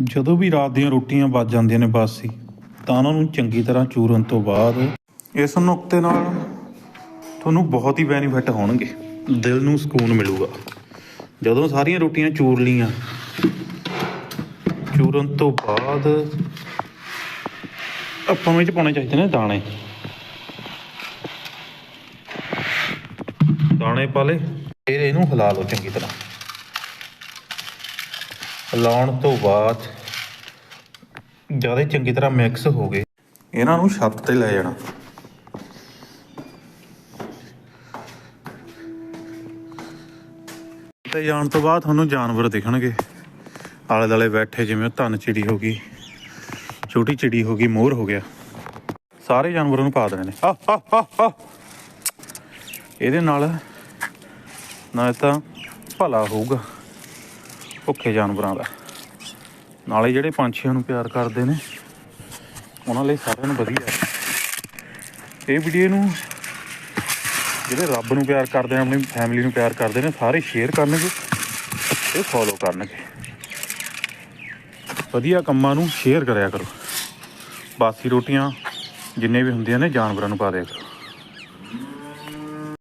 ਜਦੋਂ ਵੀ ਰਾਤ ਦੀਆਂ ਰੋਟੀਆਂ ਬਚ ਜਾਂਦੀਆਂ ਨੇ ਬਾਸੀ ਤਾਂ ਉਹਨਾਂ ਨੂੰ ਚੰਗੀ ਤਰ੍ਹਾਂ ਚੂਰਨ ਤੋਂ ਬਾਅਦ ਇਸ ਨੁਕਤੇ ਨਾਲ ਤੁਹਾਨੂੰ ਬਹੁਤ ਹੀ ਬੈਨੀਫਿਟ ਹੋਣਗੇ। ਦਿਲ ਨੂੰ ਸਕੂਨ ਮਿਲੂਗਾ। ਜਦੋਂ ਸਾਰੀਆਂ ਰੋਟੀਆਂ ਚੂਰ ਲੀਆਂ ਚੂਰਨ ਤੋਂ ਬਾਅਦ ਆਪਾਂ ਨੂੰ ਪਾਉਣੇ ਚਾਹੀਦੇ ਨੇ ਦਾਣੇ। ਦਾਣੇ ਪਾ ਲਏ, ਫਿਰ ਇਹਨੂੰ ਹਿਲਾ ਲਓ ਚੰਗੀ ਤਰ੍ਹਾਂ। ਲਾਉਣ ਤੋਂ ਬਾਅਦ ਜ਼ਿਆਦਾ ਚੰਗੀ ਤਰ੍ਹਾਂ ਮਿਕਸ ਹੋ ਗਏ। ਇਹਨਾਂ ਨੂੰ ਛੱਤ ਤੇ ਲੈ ਜਾਣਾ। ਤੇ ਜਾਣ ਤੋਂ ਬਾਅਦ ਤੁਹਾਨੂੰ ਜਾਨਵਰ ਦਿਖਣਗੇ। ਆਲੇ ਦਾਲੇ ਬੈਠੇ ਜਿਵੇਂ ਧਨ ਚਿੜੀ ਹੋ ਗਈ, ਛੋਟੀ ਚਿੜੀ ਹੋ ਗਈ, ਮੋਰ ਹੋ ਗਿਆ। ਸਾਰੇ ਜਾਨਵਰਾਂ ਨੂੰ ਪਾ ਦੇਣੇ ਨੇ। ਇਹਦੇ ਨਾਲ ਨਾ ਤਾਂ ਭਲਾ ਹੋਊਗਾ। ਭੁੱਖੇ ਜਾਨਵਰਾਂ ਦਾ। ਨਾਲੇ ਜਿਹੜੇ ਪੰਛੀਆਂ ਨੂੰ ਪਿਆਰ ਕਰਦੇ ਨੇ, ਉਹਨਾਂ ਲਈ ਸਾਰਿਆਂ ਨੂੰ ਵਧੀਆ। ਇਹ ਵੀਡੀਓ ਨੂੰ ਜਿਹੜੇ ਰੱਬ ਨੂੰ ਪਿਆਰ ਕਰਦੇ ਨੇ, ਆਪਣੀ ਫੈਮਿਲੀ ਨੂੰ ਪਿਆਰ ਕਰਦੇ ਨੇ, ਸਾਰੇ ਸ਼ੇਅਰ ਕਰਨਗੇ ਤੇ ਫੋਲੋ ਕਰਨਗੇ। ਵਧੀਆ ਕੰਮਾਂ ਨੂੰ ਸ਼ੇਅਰ ਕਰਿਆ ਕਰੋ। ਬਾਸੀ ਰੋਟੀਆਂ ਜਿੰਨੇ ਵੀ ਹੁੰਦੀਆਂ ਨੇ, ਜਾਨਵਰਾਂ ਨੂੰ ਪਾ ਦਿਆ ਕਰੋ।